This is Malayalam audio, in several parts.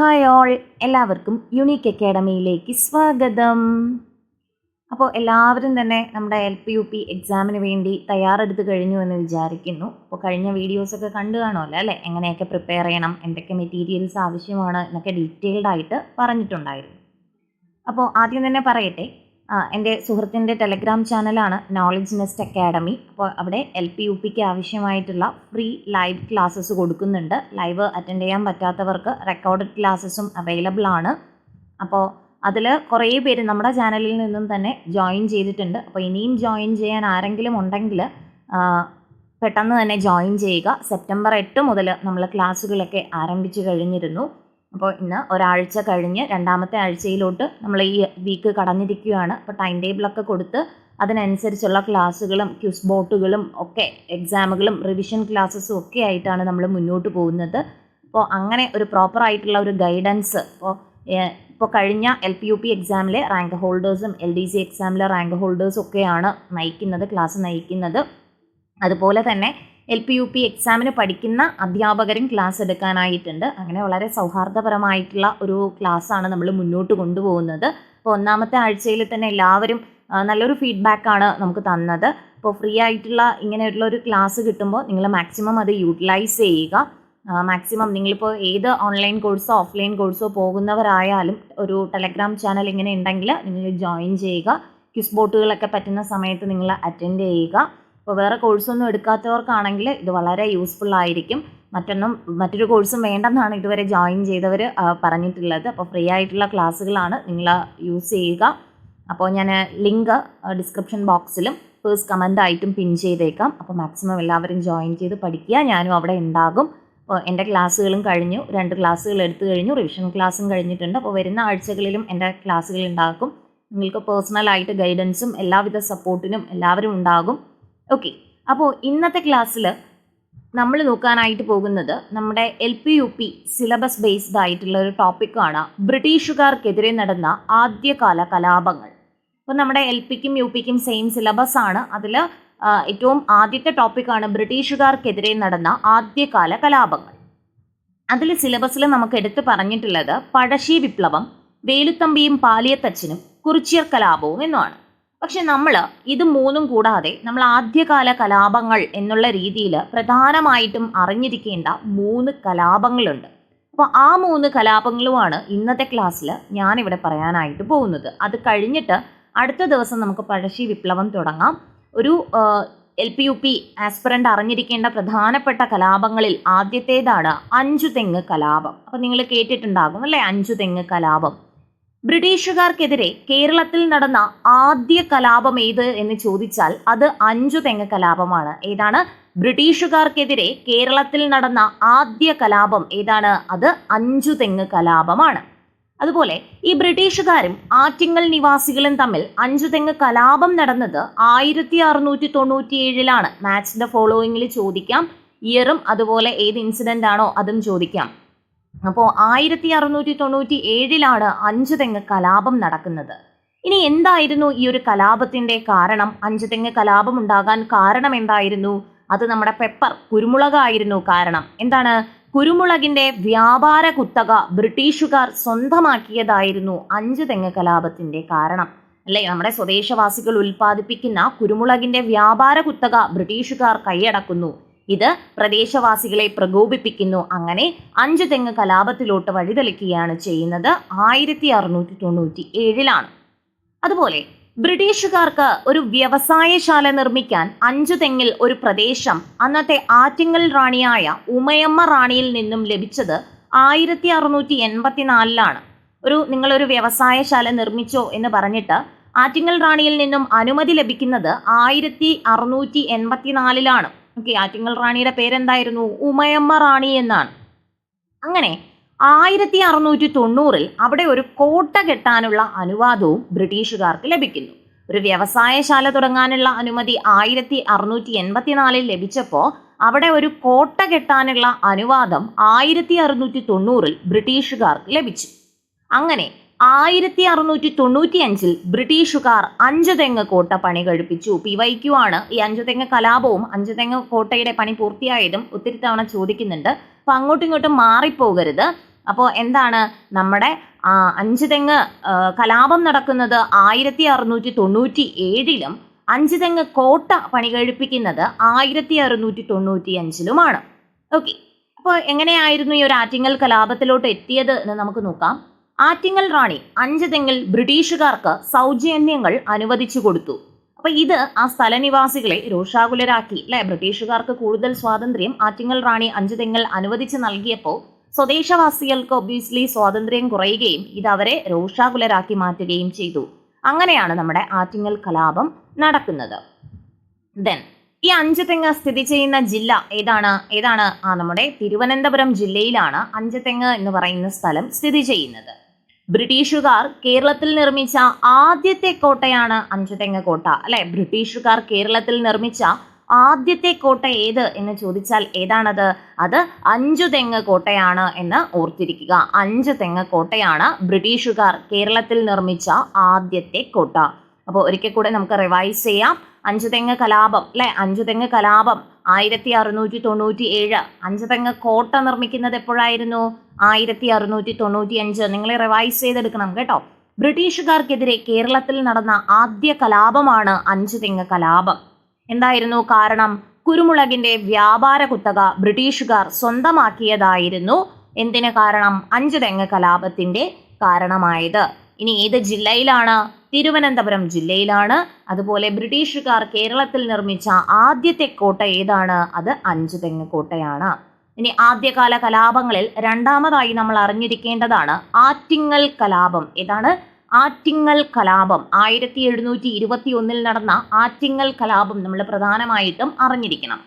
Hi all. എല്ലാവർക്കും യുണീക്ക് അക്കാഡമിയിലേക്ക് സ്വാഗതം. അപ്പോൾ എല്ലാവരും തന്നെ നമ്മുടെ എൽ പി യു പി എക്സാമിന് വേണ്ടി തയ്യാറെടുത്ത് കഴിഞ്ഞു എന്ന് വിചാരിക്കുന്നു. അപ്പോൾ കഴിഞ്ഞ വീഡിയോസൊക്കെ കണ്ടു കാണുമല്ലോ അല്ലേ? എങ്ങനെയൊക്കെ പ്രിപ്പയർ ചെയ്യണം എന്തൊക്കെ മെറ്റീരിയൽസ് ആവശ്യമാണ് എന്നൊക്കെ ഡീറ്റെയിൽഡ് ആയിട്ട് പറഞ്ഞിട്ടുണ്ടായിരുന്നു. അപ്പോൾ ആദ്യം തന്നെ പറയട്ടെ എന്റെ സുഹൃത്തിന്റെ ടെലഗ്രാം ചാനലാണ് നോളജ് നെസ്റ്റ് അക്കാഡമി അപ്പോൾ അവിടെ എൽ പി യു പിക്ക് ആവശ്യമായിട്ടുള്ള ഫ്രീ ലൈവ് ക്ലാസ്സസ് കൊടുക്കുന്നുണ്ട്. ലൈവ് അറ്റൻഡ് ചെയ്യാൻ പറ്റാത്തവർക്ക് റെക്കോർഡഡ് ക്ലാസ്സസും അവൈലബിൾ ആണ്. അപ്പോൾ അതിൽ കുറേ പേര് നമ്മുടെ ചാനലിൽ നിന്നും തന്നെ ജോയിൻ ചെയ്തിട്ടുണ്ട്. അപ്പോൾ ഇനിയും ജോയിൻ ചെയ്യാൻ ആരെങ്കിലും ഉണ്ടെങ്കിൽ പെട്ടെന്ന് തന്നെ ജോയിൻ ചെയ്യുക. സെപ്റ്റംബർ എട്ട് മുതൽ നമ്മൾ ക്ലാസ്സുകളൊക്കെ ആരംഭിച്ചു കഴിഞ്ഞിരുന്നു. അപ്പോൾ ഇന്ന് ഒരാഴ്ച കഴിഞ്ഞ് രണ്ടാമത്തെ ആഴ്ചയിലോട്ട് നമ്മൾ ഈ വീക്ക് കടന്നിരിക്കുകയാണ്. അപ്പോൾ ടൈം ടേബിളൊക്കെ കൊടുത്ത് അതിനനുസരിച്ചുള്ള ക്ലാസ്സുകളും ക്യൂസ് ബോട്ടുകളും ഒക്കെ എക്സാമുകളും റിവിഷൻ ക്ലാസ്സസും ഒക്കെ ആയിട്ടാണ് നമ്മൾ മുന്നോട്ട് പോകുന്നത്. അപ്പോൾ അങ്ങനെ ഒരു പ്രോപ്പർ ആയിട്ടുള്ള ഒരു ഗൈഡൻസ് ഇപ്പോൾ ഇപ്പോൾ കഴിഞ്ഞ എൽ പി യു പി എക്സാമിലെ റാങ്ക് ഹോൾഡേഴ്സും എൽ ഡി സി എക്സാമിലെ റാങ്ക് ഹോൾഡേഴ്സും ഒക്കെയാണ് നയിക്കുന്നത് ക്ലാസ് നയിക്കുന്നത്. അതുപോലെ തന്നെ എൽ പി യു പി എക്സാമിന് പഠിക്കുന്ന അധ്യാപകരും ക്ലാസ് എടുക്കാനായിട്ടുണ്ട്. അങ്ങനെ വളരെ സൗഹാർദ്ദപരമായിട്ടുള്ള ഒരു ക്ലാസ്സാണ് നമ്മൾ മുന്നോട്ട് കൊണ്ടുപോകുന്നത്. അപ്പോൾ ഒന്നാമത്തെ ആഴ്ചയിൽ തന്നെ എല്ലാവരും നല്ലൊരു ഫീഡ്ബാക്കാണ് നമുക്ക് തന്നത്. അപ്പോൾ ഫ്രീ ആയിട്ടുള്ള ഇങ്ങനെയുള്ള ഒരു ക്ലാസ് കിട്ടുമ്പോൾ നിങ്ങൾ മാക്സിമം അത് യൂട്ടിലൈസ് ചെയ്യുക. മാക്സിമം നിങ്ങളിപ്പോൾ ഏത് ഓൺലൈൻ കോഴ്സോ ഓഫ്ലൈൻ കോഴ്സോ പോകുന്നവരായാലും ഒരു ടെലഗ്രാം ചാനൽ ഇങ്ങനെ ഉണ്ടെങ്കിൽ നിങ്ങൾ ജോയിൻ ചെയ്യുക. ക്വിസ് ബോട്ടുകളൊക്കെ പറ്റുന്ന സമയത്ത് നിങ്ങൾ അറ്റൻഡ് ചെയ്യുക. അപ്പോൾ വേറെ കോഴ്സൊന്നും എടുക്കാത്തവർക്കാണെങ്കിൽ ഇത് വളരെ യൂസ്ഫുൾ ആയിരിക്കും. മറ്റൊന്നും മറ്റൊരു കോഴ്സും വേണ്ടെന്നാണ് ഇതുവരെ ജോയിൻ ചെയ്തവർ പറഞ്ഞിട്ടുള്ളത്. അപ്പോൾ ഫ്രീ ആയിട്ടുള്ള ക്ലാസ്സുകളാണ് നിങ്ങൾ യൂസ് ചെയ്യുക. അപ്പോൾ ഞാൻ ലിങ്ക് ഡിസ്ക്രിപ്ഷൻ ബോക്സിലും ഫേഴ്സ് കമന്റായിട്ടും പിൻ ചെയ്തേക്കാം. അപ്പോൾ മാക്സിമം എല്ലാവരും ജോയിൻ ചെയ്ത് പഠിക്കുക. ഞാനും അവിടെ ഉണ്ടാകും. അപ്പോൾ എന്റെ ക്ലാസ്സുകളും കഴിഞ്ഞു. രണ്ട് ക്ലാസ്സുകൾ എടുത്തു കഴിഞ്ഞു. റിവിഷൻ ക്ലാസ്സും കഴിഞ്ഞിട്ടുണ്ട്. അപ്പോൾ വരുന്ന ആഴ്ചകളിലും എന്റെ ക്ലാസ്സുകൾ ഉണ്ടാക്കും നിങ്ങൾക്ക് പേഴ്സണലായിട്ട് ഗൈഡൻസും എല്ലാവിധ സപ്പോർട്ടിനും എല്ലാവരും ഉണ്ടാകും. ഓക്കെ അപ്പോൾ ഇന്നത്തെ ക്ലാസ്സിൽ നമ്മൾ നോക്കാനായിട്ട് പോകുന്നത് നമ്മുടെ L P U P syllabus based ആയിട്ടുള്ള ഒരു ടോപ്പിക്കാണ് ബ്രിട്ടീഷുകാർക്കെതിരെ നടന്ന ആദ്യകാല കലാപങ്ങൾ. അപ്പോൾ നമ്മുടെ എൽ പിക്കും യു പിക്കും സെയിം സിലബസ് ആണ്. അതിൽ ഏറ്റവും ആദ്യത്തെ ടോപ്പിക്കാണ് ബ്രിട്ടീഷുകാർക്കെതിരെ നടന്ന ആദ്യകാല കലാപങ്ങൾ. അതിൽ സിലബസിൽ നമുക്ക് എടുത്തു പറഞ്ഞിട്ടുള്ളത് പഴശ്ശി വിപ്ലവം വേലുത്തമ്പിയും പാലിയത്തച്ഛനും കുറിച്ചിയർ കലാപവും എന്നുമാണ്. പക്ഷെ നമ്മൾ ഇത് മൂന്നും കൂടാതെ നമ്മൾ ആദ്യകാല കലാപങ്ങൾ എന്നുള്ള രീതിയിൽ പ്രധാനമായിട്ടും അറിഞ്ഞിരിക്കേണ്ട മൂന്ന് കലാപങ്ങളുണ്ട്. അപ്പോൾ ആ മൂന്ന് കലാപങ്ങളുമാണ് ഇന്നത്തെ ക്ലാസ്സിൽ ഞാനിവിടെ പറയാനായിട്ട് പോകുന്നത്. അത് കഴിഞ്ഞിട്ട് അടുത്ത ദിവസം നമുക്ക് പഴശ്ശി വിപ്ലവം തുടങ്ങാം. ഒരു L P U P aspirant അറിഞ്ഞിരിക്കേണ്ട പ്രധാനപ്പെട്ട കലാപങ്ങളിൽ ആദ്യത്തേതാണ് അഞ്ചു തെങ്ങ് കലാപം. അപ്പോൾ നിങ്ങൾ കേട്ടിട്ടുണ്ടാകും അല്ലേ? അഞ്ചു തെങ്ങ് കലാപം. ബ്രിട്ടീഷുകാർക്കെതിരെ കേരളത്തിൽ നടന്ന ആദ്യ കലാപം ഏത് എന്ന് ചോദിച്ചാൽ അത് അഞ്ചു തെങ്ങ് കലാപമാണ്. ഏതാണ്? ബ്രിട്ടീഷുകാർക്കെതിരെ കേരളത്തിൽ നടന്ന ആദ്യ കലാപം ഏതാണ്? അത് അഞ്ചു തെങ്ങ് കലാപമാണ്. അതുപോലെ ഈ ബ്രിട്ടീഷുകാരും ആറ്റിങ്ങൽ നിവാസികളും തമ്മിൽ അഞ്ചു തെങ്ങ് കലാപം നടന്നത് ആയിരത്തി അറുന്നൂറ്റി തൊണ്ണൂറ്റി ഏഴിലാണ് മാച്ച് ദ ഫോളോയിങ്ങിൽ ചോദിക്കാം. ഇയറും അതുപോലെ ഏത് ഇൻസിഡന്റ് ആണോ അതും ചോദിക്കാം. അപ്പോൾ ആയിരത്തി അറുന്നൂറ്റി തൊണ്ണൂറ്റി ഏഴിലാണ് അഞ്ച് തെങ്ങ് കലാപം നടക്കുന്നത്. ഇനി എന്തായിരുന്നു ഈ ഒരു കലാപത്തിന്റെ കാരണം? അഞ്ച് തെങ്ങ് കലാപം ഉണ്ടാകാൻ കാരണം എന്തായിരുന്നു? അത് നമ്മുടെ പെപ്പർ കുരുമുളകായിരുന്നു കാരണം. എന്താണ്? കുരുമുളകിന്റെ വ്യാപാര കുത്തക ബ്രിട്ടീഷുകാർ സ്വന്തമാക്കിയതായിരുന്നു അഞ്ച് തെങ്ങ് കലാപത്തിന്റെ കാരണം. അല്ലേ? നമ്മുടെ സ്വദേശവാസികൾ ഉൽപ്പാദിപ്പിക്കുന്ന കുരുമുളകിന്റെ വ്യാപാര കുത്തക ബ്രിട്ടീഷുകാർ കൈയടക്കുന്നു. ഇത് പ്രദേശവാസികളെ പ്രകോപിപ്പിക്കുന്നു. അങ്ങനെ അഞ്ചു തെങ്ങ് കലാപത്തിലോട്ട് വഴിതെളിക്കുകയാണ് ചെയ്യുന്നത്. ആയിരത്തി അറുന്നൂറ്റി തൊണ്ണൂറ്റി ഏഴിലാണ് അതുപോലെ ബ്രിട്ടീഷുകാർക്ക് ഒരു വ്യവസായശാല നിർമ്മിക്കാൻ അഞ്ചു തെങ്ങിൽ ഒരു പ്രദേശം അന്നത്തെ ആറ്റിങ്ങൽ റാണിയായ ഉമയമ്മ റാണിയിൽ നിന്നും ലഭിച്ചത് ആയിരത്തി അറുന്നൂറ്റി എൺപത്തിനാലിലാണ് ഒരു നിങ്ങളൊരു വ്യവസായശാല നിർമ്മിച്ചോ എന്ന് പറഞ്ഞിട്ട് ആറ്റിങ്ങൽ റാണിയിൽ നിന്നും അനുമതി ലഭിക്കുന്നത് ആയിരത്തി അറുന്നൂറ്റി എൺപത്തിനാലിലാണ് ഓക്കെ ആറ്റിങ്ങൽ റാണിയുടെ പേരെന്തായിരുന്നു? ഉമയമ്മ റാണി എന്നാണ്. അങ്ങനെ ആയിരത്തി അറുന്നൂറ്റി തൊണ്ണൂറിൽ അവിടെ ഒരു കോട്ട കെട്ടാനുള്ള അനുവാദവും ബ്രിട്ടീഷുകാർക്ക് ലഭിക്കുന്നു. ഒരു വ്യവസായശാല തുടങ്ങാനുള്ള അനുമതി ആയിരത്തി അറുന്നൂറ്റി എൺപത്തിനാലിൽ ലഭിച്ചപ്പോൾ അവിടെ ഒരു കോട്ട കെട്ടാനുള്ള അനുവാദം ആയിരത്തി അറുന്നൂറ്റി തൊണ്ണൂറിൽ ബ്രിട്ടീഷുകാർക്ക് ലഭിച്ചു. അങ്ങനെ ആയിരത്തി അറുന്നൂറ്റി തൊണ്ണൂറ്റി അഞ്ചിൽ ബ്രിട്ടീഷുകാർ അഞ്ചു തെങ്ങ് കോട്ട പണി കഴിപ്പിച്ചു. പി വൈ ക്യു ആണ് ഈ അഞ്ചു തെങ്ങ് കലാപവും അഞ്ചു തെങ്ങ് കോട്ടയുടെ പണി പൂർത്തിയായതും ഒത്തിരി തവണ ചോദിക്കുന്നുണ്ട്. അപ്പൊ അങ്ങോട്ടും ഇങ്ങോട്ടും മാറിപ്പോകരുത്. അപ്പോൾ എന്താണ് നമ്മുടെ ആ, അഞ്ച് തെങ്ങ് ആ, കലാപം നടക്കുന്നത് ആയിരത്തി അറുന്നൂറ്റി തൊണ്ണൂറ്റി ഏഴിലും അഞ്ച് തെങ്ങ് കോട്ട പണി കഴിപ്പിക്കുന്നത് ആയിരത്തി അറുന്നൂറ്റി തൊണ്ണൂറ്റി അഞ്ചിലുമാണ് ഓക്കെ. അപ്പോൾ എങ്ങനെയായിരുന്നു ഈ ഒരു ആറ്റിങ്ങൽ കലാപത്തിലോട്ട് എത്തിയത് എന്ന് നമുക്ക് നോക്കാം. ആറ്റിങ്ങൽ റാണി അഞ്ച് തെങ്ങിൽ ബ്രിട്ടീഷുകാർക്ക് സൗജന്യങ്ങൾ അനുവദിച്ചു കൊടുത്തു. അപ്പൊ ഇത് ആ സ്ഥലനിവാസികളെ രോഷാകുലരാക്കി അല്ലെ? ബ്രിട്ടീഷുകാർക്ക് കൂടുതൽ സ്വാതന്ത്ര്യം ആറ്റിങ്ങൽ റാണി അഞ്ച് തെങ്ങിൽ അനുവദിച്ച് നൽകിയപ്പോൾ സ്വദേശവാസികൾക്ക് ഒബ്വിയസ്ലി സ്വാതന്ത്ര്യം കുറയുകയും ഇത് അവരെ രോഷാകുലരാക്കി മാറ്റുകയും ചെയ്തു. അങ്ങനെയാണ് നമ്മുടെ ആറ്റിങ്ങൽ കലാപം നടക്കുന്നത്. ദെൻ ഈ അഞ്ച് തെങ്ങ് സ്ഥിതി ചെയ്യുന്ന ജില്ല ഏതാണ്? ഏതാണ്? ആ നമ്മുടെ തിരുവനന്തപുരം ജില്ലയിലാണ് അഞ്ച് തെങ്ങ് എന്ന് പറയുന്ന സ്ഥലം സ്ഥിതി ചെയ്യുന്നത്. ബ്രിട്ടീഷുകാർ കേരളത്തിൽ നിർമ്മിച്ച ആദ്യത്തെ കോട്ടയാണ് അഞ്ചുതെങ്ങ് കോട്ട അല്ലെ? ബ്രിട്ടീഷുകാർ കേരളത്തിൽ നിർമ്മിച്ച ആദ്യത്തെ കോട്ട ഏത് എന്ന് ചോദിച്ചാൽ ഏതാണത്? അത് അഞ്ചു തെങ്ങ് കോട്ടയാണ് എന്ന് ഓർത്തിരിക്കുക. അഞ്ചു തെങ്ങ് കോട്ടയാണ് ബ്രിട്ടീഷുകാർ കേരളത്തിൽ നിർമ്മിച്ച ആദ്യത്തെ കോട്ട. അപ്പോൾ ഒരിക്കൽ കൂടെ നമുക്ക് റിവൈസ് ചെയ്യാം. അഞ്ചു തെങ്ങ് കലാപം അല്ലെ? അഞ്ചു തെങ്ങ് കലാപം ആയിരത്തി അറുന്നൂറ്റി തൊണ്ണൂറ്റി ഏഴ് അഞ്ചു തെങ്ങ് കോട്ട നിർമ്മിക്കുന്നത് എപ്പോഴായിരുന്നു? ആയിരത്തി അറുന്നൂറ്റി തൊണ്ണൂറ്റി അഞ്ച് നിങ്ങൾ റിവൈസ് ചെയ്തെടുക്കണം കേട്ടോ. ബ്രിട്ടീഷുകാർക്കെതിരെ കേരളത്തിൽ നടന്ന ആദ്യ കലാപമാണ് അഞ്ചു തെങ്ങ് കലാപം. എന്തായിരുന്നു കാരണം? കുരുമുളകിന്റെ വ്യാപാര കുത്തക ബ്രിട്ടീഷുകാർ സ്വന്തമാക്കിയതായിരുന്നു. എന്തിന് കാരണം? അഞ്ചു തെങ്ങ് കലാപത്തിന്റെ കാരണമായത്. ഇനി ഏത് ജില്ലയിലാണ്? തിരുവനന്തപുരം ജില്ലയിലാണ്. അതുപോലെ ബ്രിട്ടീഷുകാർ കേരളത്തിൽ നിർമ്മിച്ച ആദ്യത്തെ കോട്ട ഏതാണ്? അത് അഞ്ചു തെങ്ങ് കോട്ടയാണ്. ഇനി ആദ്യകാല കലാപങ്ങളിൽ രണ്ടാമതായി നമ്മൾ അറിഞ്ഞിരിക്കേണ്ടതാണ് ആറ്റിങ്ങൽ കലാപം. ഏതാണ്? ആറ്റിങ്ങൽ കലാപം. ആയിരത്തി എഴുന്നൂറ്റി ഇരുപത്തി ഒന്നിൽ നടന്ന ആറ്റിങ്ങൽ കലാപം നമ്മൾ പ്രധാനമായിട്ടും അറിഞ്ഞിരിക്കണം.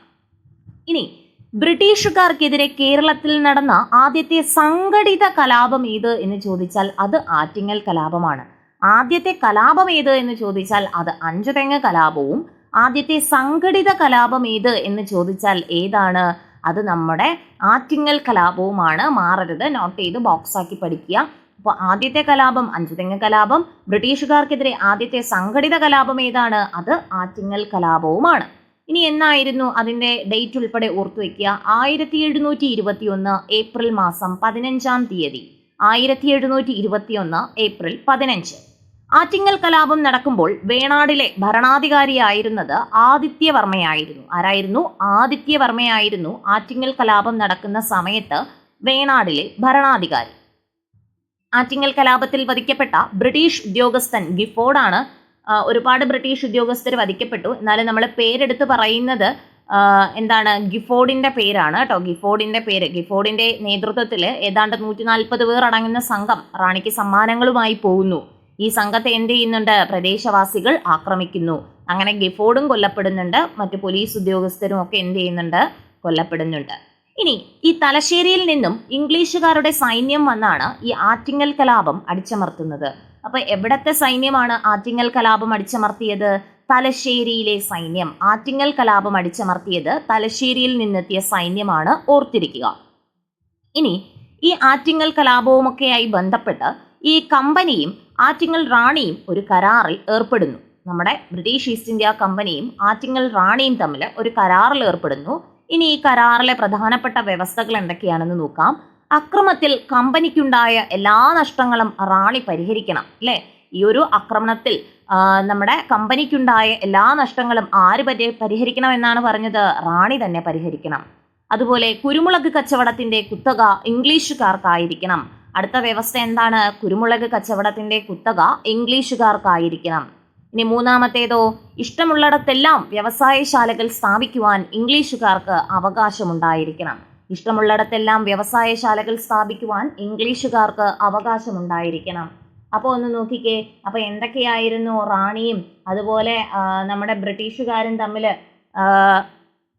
ഇനി ബ്രിട്ടീഷുകാർക്കെതിരെ കേരളത്തിൽ നടന്ന ആദ്യത്തെ സംഘടിത കലാപം ഏത് എന്ന് ചോദിച്ചാൽ അത് ആറ്റിങ്ങൽ കലാപമാണ്. ആദ്യത്തെ കലാപം ഏത് എന്ന് ചോദിച്ചാൽ അത് അഞ്ചുതെങ്ങ് കലാപവും ആദ്യത്തെ സംഘടിത കലാപം ഏത് എന്ന് ചോദിച്ചാൽ ഏതാണ്? അത് നമ്മുടെ ആറ്റിങ്ങൽ കലാപവുമാണ്. മാറരുത് നോട്ട് ചെയ്ത് ബോക്സാക്കി പഠിക്കുക. അപ്പോൾ ആദ്യത്തെ കലാപം അഞ്ചുതെങ്ങ് കലാപം ബ്രിട്ടീഷുകാർക്കെതിരെ ആദ്യത്തെ സംഘടിത കലാപം ഏതാണ്? അത് ആറ്റിങ്ങൽ കലാപവുമാണ്. ഇനി എന്നായിരുന്നു അതിന്റെ ഡേറ്റ് ഉൾപ്പെടെ ഓർത്തു വെക്കുക. ആയിരത്തി എഴുന്നൂറ്റി ഇരുപത്തി ഒന്ന് ഏപ്രിൽ മാസം പതിനഞ്ചാം തീയതി. ആയിരത്തി എഴുന്നൂറ്റി ഇരുപത്തി ഒന്ന് ഏപ്രിൽ പതിനഞ്ച്. ആറ്റിങ്ങൽ കലാപം നടക്കുമ്പോൾ വേണാടിലെ ഭരണാധികാരിയായിരുന്നത് ആദിത്യവർമ്മയായിരുന്നു. ആരായിരുന്നു? ആദിത്യവർമ്മയായിരുന്നു ആറ്റിങ്ങൽ കലാപം നടക്കുന്ന സമയത്ത് വേണാടിലെ ഭരണാധികാരി. ആറ്റിങ്ങൽ കലാപത്തിൽ വധിക്കപ്പെട്ട ബ്രിട്ടീഷ് ഉദ്യോഗസ്ഥൻ ഗിഫോർഡാണ് ഒരുപാട് ബ്രിട്ടീഷ് ഉദ്യോഗസ്ഥർ വധിക്കപ്പെട്ടു. എന്നാലും നമ്മൾ പേരെടുത്ത് പറയുന്നത് എന്താണ് ഗിഫോർഡിന്റെ പേരാണ് കേട്ടോ. ഗിഫോർഡിന്റെ പേര്. ഗിഫോർഡിന്റെ നേതൃത്വത്തിൽ ഏതാണ്ട് നൂറ്റി നാൽപ്പത് പേർ അടങ്ങുന്ന സംഘം റാണിക്ക് സമ്മാനങ്ങളുമായി പോകുന്നു. ഈ സംഘത്തെ എന്ത് ചെയ്യുന്നുണ്ട്? പ്രദേശവാസികൾ ആക്രമിക്കുന്നു. അങ്ങനെ ഗിഫോർഡും കൊല്ലപ്പെടുന്നുണ്ട്. മറ്റു പോലീസ് ഉദ്യോഗസ്ഥരും ഒക്കെ എന്ത് ചെയ്യുന്നുണ്ട്? കൊല്ലപ്പെടുന്നുണ്ട്. ഇനി ഈ തലശ്ശേരിയിൽ നിന്നും ഇംഗ്ലീഷുകാരുടെ സൈന്യം വന്നാണ് ഈ ആറ്റിങ്ങൽ കലാപം അടിച്ചമർത്തുന്നത്. അപ്പൊ എവിടത്തെ സൈന്യമാണ് ആറ്റിങ്ങൽ കലാപം അടിച്ചമർത്തിയത്? തലശ്ശേരിയിലെ സൈന്യം. ആറ്റിങ്ങൽ കലാപം അടിച്ചമർത്തിയത് തലശ്ശേരിയിൽ നിന്നെത്തിയ സൈന്യമാണ് ഓർത്തിരിക്കുക. ഇനി ഈ ആറ്റിങ്ങൽ കലാപവുമൊക്കെയായി ബന്ധപ്പെട്ട് ഈ കമ്പനിയും ആറ്റിങ്ങൽ റാണിയും ഒരു കരാറിൽ ഏർപ്പെടുന്നു. നമ്മുടെ ബ്രിട്ടീഷ് ഈസ്റ്റ് ഇന്ത്യ കമ്പനിയും ആറ്റിങ്ങൽ റാണിയും തമ്മിൽ ഒരു കരാറിൽ ഏർപ്പെടുന്നു. ഇനി ഈ കരാറിലെ പ്രധാനപ്പെട്ട വ്യവസ്ഥകൾ എന്തൊക്കെയാണെന്ന് നോക്കാം. അക്രമത്തിൽ കമ്പനിക്കുണ്ടായ എല്ലാ നഷ്ടങ്ങളും റാണി പരിഹരിക്കണം അല്ലേ? ഈ ഒരു ആക്രമണത്തിൽ നമ്മുടെ കമ്പനിക്കുണ്ടായ എല്ലാ നഷ്ടങ്ങളും ആര് പരി പരിഹരിക്കണം എന്നാണ് പറഞ്ഞത്? റാണി തന്നെ പരിഹരിക്കണം. അതുപോലെ കുരുമുളക് കച്ചവടത്തിന്റെ കുത്തക ഇംഗ്ലീഷുകാർക്കായിരിക്കണം. അടുത്ത വ്യവസ്ഥ എന്താണ്? കുരുമുളക് കച്ചവടത്തിന്റെ കുത്തക ഇംഗ്ലീഷുകാർക്കായിരിക്കണം. ഇനി മൂന്നാമത്തേതോ ഇഷ്ടമുള്ളിടത്തെല്ലാം വ്യവസായശാലകൾ സ്ഥാപിക്കുവാൻ ഇംഗ്ലീഷുകാർക്ക് അവകാശമുണ്ടായിരിക്കണം. ഇഷ്ടമുള്ളിടത്തെല്ലാം വ്യവസായശാലകൾ സ്ഥാപിക്കുവാൻ ഇംഗ്ലീഷുകാർക്ക് അവകാശമുണ്ടായിരിക്കണം. അപ്പോൾ ഒന്ന് നോക്കിക്കേ അപ്പോൾ എന്തൊക്കെയായിരുന്നു റാണിയും അതുപോലെ നമ്മുടെ ബ്രിട്ടീഷുകാരും തമ്മിൽ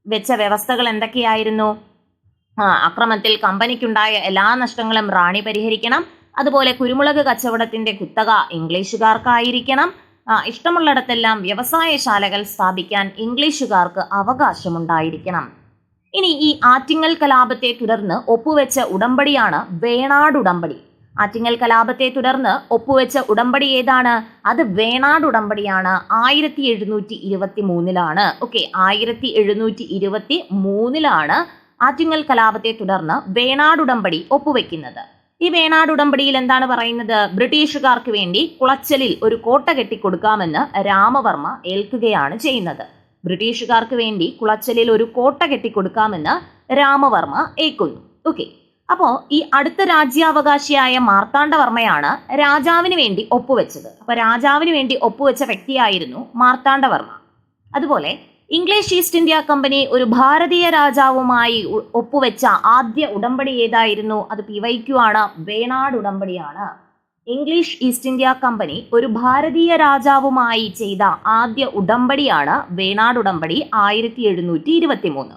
വെച്ച വ്യവസ്ഥകൾ എന്തൊക്കെയായിരുന്നു? അക്രമത്തിൽ കമ്പനിക്കുണ്ടായ എല്ലാ നഷ്ടങ്ങളും റാണി പരിഹരിക്കണം. അതുപോലെ കുരുമുളക് കച്ചവടത്തിന്റെ കുത്തക ഇംഗ്ലീഷുകാർക്കായിരിക്കണം. ഇഷ്ടമുള്ളിടത്തെല്ലാം വ്യവസായശാലകൾ സ്ഥാപിക്കാൻ ഇംഗ്ലീഷുകാർക്ക് അവകാശമുണ്ടായിരിക്കണം. ഇനി ഈ ആറ്റിങ്ങൽ കലാപത്തെ തുടർന്ന് ഒപ്പുവെച്ച ഉടമ്പടിയാണ് വേണാട് ഉടമ്പടി. ആറ്റിങ്ങൽ കലാപത്തെ തുടർന്ന് ഒപ്പുവെച്ച ഉടമ്പടി ഏതാണ്? അത് വേണാട് ഉടമ്പടിയാണ്. ആയിരത്തി എഴുന്നൂറ്റി ഇരുപത്തി മൂന്നിലാണ് ഓക്കെ ആയിരത്തി എഴുന്നൂറ്റി ഇരുപത്തി മൂന്നിലാണ് ആറ്റിങ്ങൽ കലാപത്തെ തുടർന്ന് വേണാട് ഉടമ്പടി ഒപ്പുവെക്കുന്നത്. ഈ വേണാട് ഉടമ്പടിയിൽ എന്താണ് പറയുന്നത്? ബ്രിട്ടീഷുകാർക്ക് വേണ്ടി കുളച്ചലിൽ ഒരു കോട്ട കെട്ടിക്കൊടുക്കാമെന്ന് രാമവർമ്മ ഏൽക്കുകയാണ് ചെയ്യുന്നത്. ബ്രിട്ടീഷുകാർക്ക് വേണ്ടി കുളച്ചലിൽ ഒരു കോട്ട കെട്ടിക്കൊടുക്കാമെന്ന് രാമവർമ്മ ഏക്കുന്നു ഓക്കെ അപ്പോൾ ഈ അടുത്ത രാജ്യാവകാശിയായ മാർത്താണ്ഡവർമ്മയാണ് രാജാവിന് വേണ്ടി ഒപ്പുവെച്ചത്. അപ്പോൾ രാജാവിന് വേണ്ടി ഒപ്പുവെച്ച വ്യക്തിയായിരുന്നു മാർത്താണ്ഡവർമ്മ. അതുപോലെ ഇംഗ്ലീഷ് ഈസ്റ്റ് ഇന്ത്യ കമ്പനി ഒരു ഭാരതീയ രാജാവുമായി ഒപ്പുവെച്ച ആദ്യ ഉടമ്പടി ഏതായിരുന്നു? അത് പി ആണ്. വേണാട് ഉടമ്പടിയാണ്. ഇംഗ്ലീഷ് ഈസ്റ്റ് ഇന്ത്യ കമ്പനി ഒരു ഭാരതീയ രാജാവുമായി ചെയ്ത ആദ്യ ഉടമ്പടിയാണ് വേണാട് ഉടമ്പടി ആയിരത്തി എഴുന്നൂറ്റി ഇരുപത്തി മൂന്ന്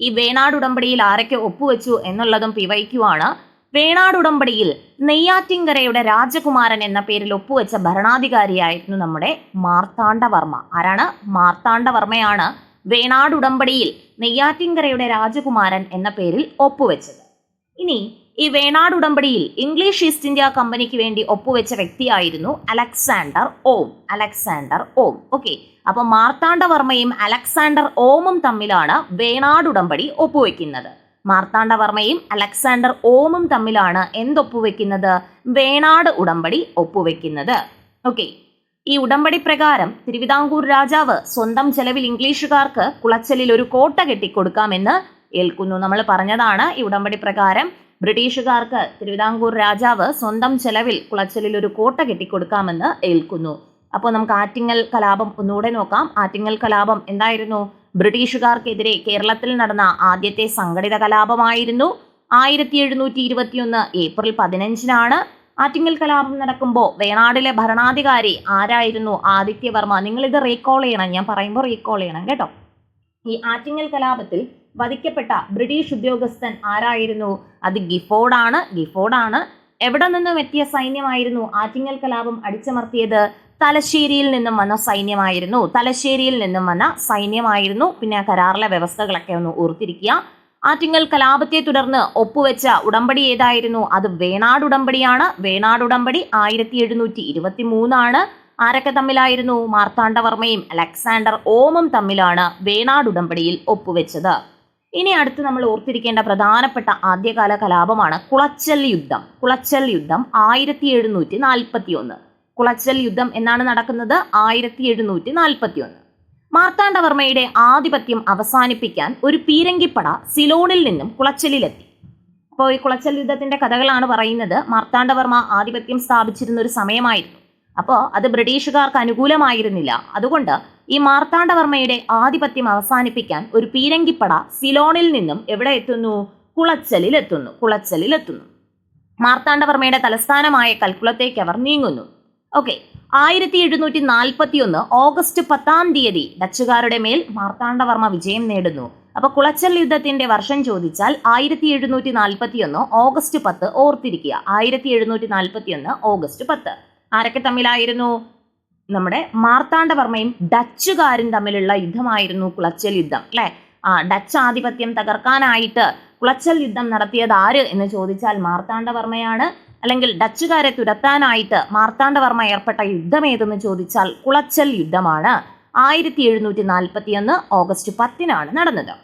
ഈ വേണാട് ഉടമ്പടിയിൽ ആരൊക്കെ ഒപ്പുവെച്ചു എന്നുള്ളതും പി വൈക്യു ആണ് വേണാട് ഉടമ്പടിയിൽ നെയ്യാറ്റിങ്കരയുടെ രാജകുമാരൻ എന്ന പേരിൽ ഒപ്പുവെച്ച ഭരണാധികാരിയായിരുന്നു നമ്മുടെ മാർത്താണ്ഡവർമ്മ. ആരാണ്? മാർത്താണ്ഡവർമ്മയാണ് വേണാട് ഉടമ്പടിയിൽ നെയ്യാറ്റിങ്കരയുടെ രാജകുമാരൻ എന്ന പേരിൽ ഒപ്പുവെച്ചത്. ഇനി ഈ വേണാട് ഉടമ്പടിയിൽ ഇംഗ്ലീഷ് ഈസ്റ്റ് ഇന്ത്യ കമ്പനിക്ക് വേണ്ടി ഒപ്പുവെച്ച വ്യക്തിയായിരുന്നു Alexander Orme. Alexander Orme. Okay. അപ്പൊ മാർത്താണ്ഡവർമ്മയും അലക്സാണ്ടർ ഓമും തമ്മിലാണ് വേണാട് ഉടമ്പടി ഒപ്പുവെക്കുന്നത്. മാർത്താണ്ഡവർമ്മയും അലക്സാണ്ടർ ഓമും തമ്മിലാണ് എന്തൊപ്പുവെക്കുന്നത്? വേണാട് ഉടമ്പടി ഒപ്പുവെക്കുന്നത്. ഓക്കെ. ഈ ഉടമ്പടി പ്രകാരം തിരുവിതാംകൂർ രാജാവ് സ്വന്തം ചെലവിൽ ഇംഗ്ലീഷുകാർക്ക് കുളച്ചലിൽ ഒരു കോട്ട കെട്ടിക്കൊടുക്കാമെന്ന് ഏൽക്കുന്നു. നമ്മൾ പറഞ്ഞതാണ് ഈ ഉടമ്പടി പ്രകാരം ബ്രിട്ടീഷുകാർക്ക് തിരുവിതാംകൂർ രാജാവ് സ്വന്തം ചെലവിൽ കുളച്ചലിൽ ഒരു കോട്ട കെട്ടിക്കൊടുക്കാമെന്ന് ഏൽക്കുന്നു. അപ്പോൾ നമുക്ക് ആറ്റിങ്ങൽ കലാപം ഒന്നുകൂടെ നോക്കാം. ആറ്റിങ്ങൽ കലാപം എന്തായിരുന്നു? ബ്രിട്ടീഷുകാർക്കെതിരെ കേരളത്തിൽ നടന്ന ആദ്യത്തെ സംഘടിത കലാപമായിരുന്നു. ആയിരത്തി എഴുന്നൂറ്റി ഇരുപത്തിയൊന്ന് ഏപ്രിൽ പതിനഞ്ചിനാണ് ആറ്റിങ്ങൽ കലാപം നടക്കുമ്പോൾ വേണാടിലെ ഭരണാധികാരി ആരായിരുന്നു? ആദിത്യവർമ്മ. നിങ്ങളിത് റീകോൾ ചെയ്യണം. ഞാൻ പറയുമ്പോൾ റീകോൾ ചെയ്യണം കേട്ടോ. ഈ ആറ്റിങ്ങൽ കലാപത്തിൽ വധിക്കപ്പെട്ട ബ്രിട്ടീഷ് ഉദ്യോഗസ്ഥൻ ആരായിരുന്നു? അത് ഗിഫോർഡാണ് ഗിഫോർഡാണ് എവിടെ നിന്നും എത്തിയ സൈന്യമായിരുന്നു? ആറ്റിങ്ങൽ കലാപം അടിച്ചമർത്തിയത് തലശ്ശേരിയിൽ നിന്നും വന്ന സൈന്യമായിരുന്നു. തലശ്ശേരിയിൽ നിന്നും വന്ന സൈന്യമായിരുന്നു. പിന്നെ ആ കരാറിലെ വ്യവസ്ഥകളൊക്കെ ഒന്ന് ഓർത്തിരിക്കുക. ആറ്റിങ്ങൽ കലാപത്തെ തുടർന്ന് ഒപ്പുവെച്ച ഉടമ്പടി ഏതായിരുന്നു? അത് വേണാട് ഉടമ്പടിയാണ്. വേണാട് ഉടമ്പടി ആയിരത്തി എഴുന്നൂറ്റി ഇരുപത്തി മൂന്നാണ് ആരൊക്കെ തമ്മിലായിരുന്നു? മാർത്താണ്ഡവർമ്മയും അലക്സാണ്ടർ ഓമും തമ്മിലാണ് വേണാട് ഉടമ്പടിയിൽ ഒപ്പുവെച്ചത്. ഇനി അടുത്ത് നമ്മൾ ഓർത്തിരിക്കേണ്ട പ്രധാനപ്പെട്ട ആദ്യകാല കലാപമാണ് കുളച്ചൽ യുദ്ധം. കുളച്ചൽ യുദ്ധം ആയിരത്തി എഴുന്നൂറ്റി നാൽപ്പത്തി ഒന്ന് കുളച്ചൽ യുദ്ധം എന്നാണ് നടക്കുന്നത്? ആയിരത്തി എഴുന്നൂറ്റി നാൽപ്പത്തി ഒന്ന് മാർത്താണ്ഡവർമ്മയുടെ ആധിപത്യം അവസാനിപ്പിക്കാൻ ഒരു പീരങ്കിപ്പട സിലോണിൽ നിന്നും കുളച്ചലിലെത്തി. അപ്പോൾ ഈ കുളച്ചൽ യുദ്ധത്തിന്റെ കഥകളാണ് പറയുന്നത്. മാർത്താണ്ഡവർമ്മ ആധിപത്യം സ്ഥാപിച്ചിരുന്ന ഒരു സമയമായിരുന്നു. അപ്പോൾ അത് ബ്രിട്ടീഷുകാർക്ക് അനുകൂലമായിരുന്നില്ല. അതുകൊണ്ട് ഈ മാർത്താണ്ഡവർമ്മയുടെ ആധിപത്യം അവസാനിപ്പിക്കാൻ ഒരു പീരങ്കിപ്പട സിലോണിൽ നിന്നും എവിടെ എത്തുന്നു? കുളച്ചലിൽ എത്തുന്നു. കുളച്ചലിൽ എത്തുന്നു. മാർത്താണ്ഡവർമ്മയുടെ തലസ്ഥാനമായ കൽക്കുളത്തേക്ക് അവർ നീങ്ങുന്നു. ഓക്കെ. ആയിരത്തി എഴുന്നൂറ്റി നാൽപ്പത്തി ഒന്ന് ഓഗസ്റ്റ് പത്താം തീയതി ഡച്ചുകാരുടെ മേൽ മാർത്താണ്ഡവർമ്മ വിജയം നേടുന്നു. അപ്പൊ കുളച്ചൽ യുദ്ധത്തിന്റെ വർഷം ചോദിച്ചാൽ ആയിരത്തി എഴുന്നൂറ്റി നാൽപ്പത്തി ഒന്ന് ഓഗസ്റ്റ് പത്ത് ഓർത്തിരിക്കുക. ആയിരത്തി എഴുന്നൂറ്റി നാൽപ്പത്തി ഒന്ന് ഓഗസ്റ്റ് പത്ത്. ആരൊക്കെ തമ്മിലായിരുന്നു? നമ്മുടെ മാർത്താണ്ഡവർമ്മയും ഡച്ചുകാരും തമ്മിലുള്ള യുദ്ധമായിരുന്നു കുളച്ചൽ യുദ്ധം അല്ലെ? ആ ഡച്ച് ആധിപത്യം തകർക്കാനായിട്ട് കുളച്ചൽ യുദ്ധം നടത്തിയത് ആര് എന്ന് ചോദിച്ചാൽ മാർത്താണ്ഡവർമ്മയാണ്. അല്ലെങ്കിൽ ഡച്ചുകാരെ തുരത്താനായിട്ട് മാർത്താണ്ഡവർമ്മ ഏർപ്പെട്ട യുദ്ധം ഏതെന്ന് ചോദിച്ചാൽ കുളച്ചൽ യുദ്ധമാണ്. ആയിരത്തി എഴുന്നൂറ്റി നാൽപ്പത്തിയൊന്ന് ഓഗസ്റ്റ് പത്തിനാണ് നടന്നത്.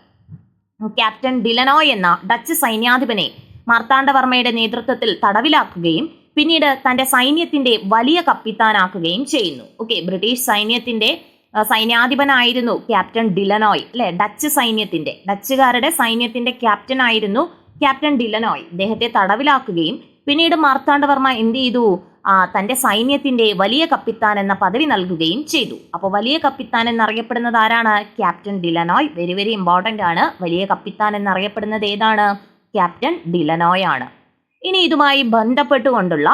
ക്യാപ്റ്റൻ ഡിലനോയ് എന്ന ഡച്ച് സൈന്യാധിപനെ മാർത്താണ്ഡവർമ്മയുടെ നേതൃത്വത്തിൽ തടവിലാക്കുകയും പിന്നീട് തന്റെ സൈന്യത്തിന്റെ വലിയ കപ്പിത്താനാക്കുകയും ചെയ്യുന്നു. ഓക്കെ ബ്രിട്ടീഷ് സൈന്യത്തിന്റെ സൈന്യാധിപനായിരുന്നു ക്യാപ്റ്റൻ ഡിലനോയ് അല്ലെ? ഡച്ച് സൈന്യത്തിന്റെ ഡച്ചുകാരുടെ സൈന്യത്തിന്റെ ക്യാപ്റ്റൻ ആയിരുന്നു ക്യാപ്റ്റൻ ഡിലനോയ് ഇദ്ദേഹത്തെ തടവിലാക്കുകയും പിന്നീട് മാർത്താണ്ഡവർമ്മ എന്ത് ചെയ്തു? തന്റെ സൈന്യത്തിന്റെ വലിയ കപ്പിത്താൻ എന്ന പദവി നൽകുകയും ചെയ്തു. അപ്പോൾ വലിയ കപ്പിത്താൻ എന്നറിയപ്പെടുന്നത് ആരാണ്? Captain Delannoy very very important ആണ്. വലിയ കപ്പിത്താൻ എന്നറിയപ്പെടുന്നത് ഏതാണ്? ക്യാപ്റ്റൻ ഡിലനോയ് ആണ്. ഇനി ഇതുമായി ബന്ധപ്പെട്ടുകൊണ്ടുള്ള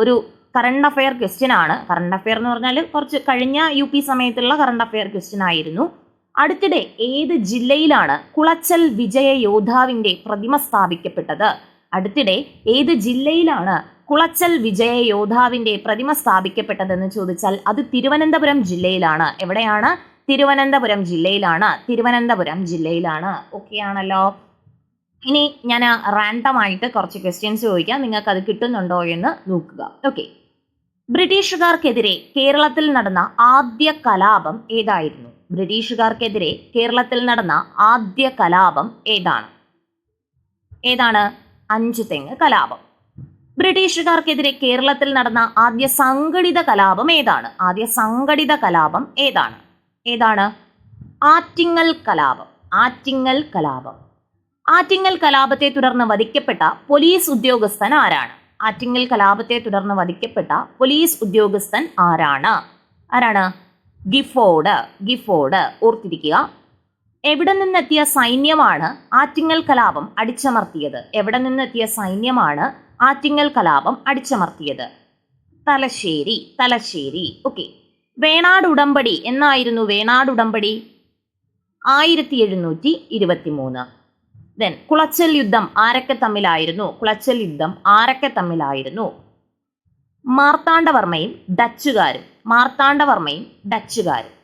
ഒരു കറണ്ട് അഫെയർ ക്വസ്റ്റ്യൻ ആണ്. കറണ്ട് അഫെയർ എന്ന് പറഞ്ഞാൽ കുറച്ച് കഴിഞ്ഞ യു പി സമയത്തുള്ള കറണ്ട് അഫെയർ ക്വസ്റ്റ്യൻ ആയിരുന്നു. അടുത്തിടെ ഏത് ജില്ലയിലാണ് കുളച്ചൽ വിജയ യോദ്ധാവിന്റെ പ്രതിമ സ്ഥാപിക്കപ്പെട്ടത്? അടുത്തിടെ ഏത് ജില്ലയിലാണ് കുളച്ചൽ വിജയ യോദ്ധാവിന്റെ പ്രതിമ സ്ഥാപിക്കപ്പെട്ടതെന്ന് ചോദിച്ചാൽ അത് തിരുവനന്തപുരം ജില്ലയിലാണ്. എവിടെയാണ്? തിരുവനന്തപുരം ജില്ലയിലാണ്. തിരുവനന്തപുരം ജില്ലയിലാണ്. ഓക്കെ ആണല്ലോ. ഇനി ഞാൻ റാൻഡം ആയിട്ട് കുറച്ച് ക്വസ്റ്റ്യൻസ് ചോദിക്കാം. നിങ്ങൾക്ക് അത് കിട്ടുന്നുണ്ടോ എന്ന് നോക്കുക. ഓക്കെ ബ്രിട്ടീഷുകാർക്കെതിരെ കേരളത്തിൽ നടന്ന ആദ്യ കലാപം ഏതായിരുന്നു? ബ്രിട്ടീഷുകാർക്കെതിരെ കേരളത്തിൽ നടന്ന ആദ്യ കലാപം ഏതാണ്? ഏതാണ്? അഞ്ച് തെങ്ങ് കലാപം. ബ്രിട്ടീഷുകാർക്കെതിരെ കേരളത്തിൽ നടന്ന ആദ്യ സംഘടിത കലാപം ഏതാണ്? ആദ്യ സംഘടിത കലാപം ഏതാണ്? ഏതാണ്? ആറ്റിങ്ങൽ കലാപം. ആറ്റിങ്ങൽ കലാപം. ആറ്റിങ്ങൽ കലാപത്തെ തുടർന്ന് വധിക്കപ്പെട്ട പോലീസ് ഉദ്യോഗസ്ഥൻ ആരാണ്? ആറ്റിങ്ങൽ കലാപത്തെ തുടർന്ന് വധിക്കപ്പെട്ട പോലീസ് ഉദ്യോഗസ്ഥൻ ആരാണ്? ആരാണ്? Gifford Gifford. ഓർത്തിരിക്കുക. എവിടെ നിന്നെത്തിയ സൈന്യമാണ് ആറ്റിങ്ങൽ കലാപം അടിച്ചമർത്തിയത്? എവിടെ നിന്നെത്തിയ സൈന്യമാണ് ആറ്റിങ്ങൽ കലാപം അടിച്ചമർത്തിയത്? തലശ്ശേരി തലശ്ശേരി. ഓക്കെ. വേണാട് ഉടമ്പടി എന്നായിരുന്നു വേണാട് ഉടമ്പടി? ആയിരത്തി എഴുന്നൂറ്റി ഇരുപത്തി മൂന്ന് ദെൻ കുളച്ചൽ യുദ്ധം ആരൊക്കെ തമ്മിലായിരുന്നു? കുളച്ചൽ യുദ്ധം ആരൊക്കെ തമ്മിലായിരുന്നു? മാർത്താണ്ഡവർമ്മയും ഡച്ചുകാരും. മാർത്താണ്ഡവർമ്മയും ഡച്ചുകാരും.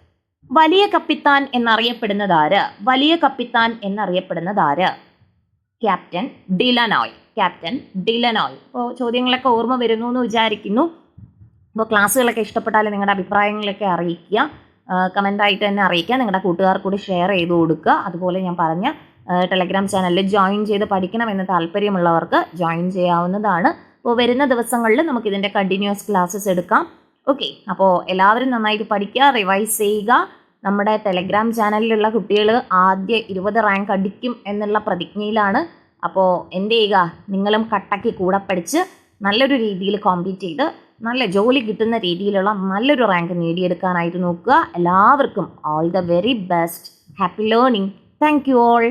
വലിയ കപ്പിത്താൻ എന്നറിയപ്പെടുന്നതാര് വലിയ കപ്പിത്താൻ എന്നറിയപ്പെടുന്നതാര് ക്യാപ്റ്റൻ ഡിലനോയ്. Captain Delannoy. ഇപ്പോൾ ചോദ്യങ്ങളൊക്കെ ഓർമ്മ വരുന്നു എന്ന് വിചാരിക്കുന്നു. അപ്പോൾ ക്ലാസ്സുകളൊക്കെ ഇഷ്ടപ്പെട്ടാൽ നിങ്ങളുടെ അഭിപ്രായങ്ങളൊക്കെ അറിയിക്കുക. കമന്റായിട്ട് തന്നെ അറിയിക്കുക. നിങ്ങളുടെ കൂട്ടുകാർക്കൂടി ഷെയർ ചെയ്ത് കൊടുക്കുക. അതുപോലെ ഞാൻ പറഞ്ഞ ടെലഗ്രാം ചാനലിൽ ജോയിൻ ചെയ്ത് പഠിക്കണമെന്ന് താല്പര്യമുള്ളവർക്ക് ജോയിൻ ചെയ്യാവുന്നതാണ്. അപ്പോൾ വരുന്ന ദിവസങ്ങളിൽ നമുക്ക് ഇതിന്റെ കണ്ടിന്യൂസ് ക്ലാസ്സസ് എടുക്കാം. ഓക്കെ അപ്പോൾ എല്ലാവരും നന്നായിട്ട് പഠിക്കുക റിവൈസ് ചെയ്യുക. നമ്മുടെ ടെലഗ്രാം ചാനലിലുള്ള കുട്ടികൾ ആദ്യ ഇരുപത് റാങ്ക് അടിക്കും എന്നുള്ള പ്രതിജ്ഞയിലാണ്. അപ്പോൾ എന്ത് ചെയ്യുക? നിങ്ങളും കട്ടയ്ക്ക് കൂടെ പഠിച്ച് നല്ലൊരു രീതിയിൽ കോമ്പീറ്റ് ചെയ്ത് നല്ല ജോലി കിട്ടുന്ന രീതിയിലുള്ള നല്ലൊരു റാങ്ക് നേടിയെടുക്കാനായിട്ട് നോക്കുക. എല്ലാവർക്കും all the very best happy learning thank you all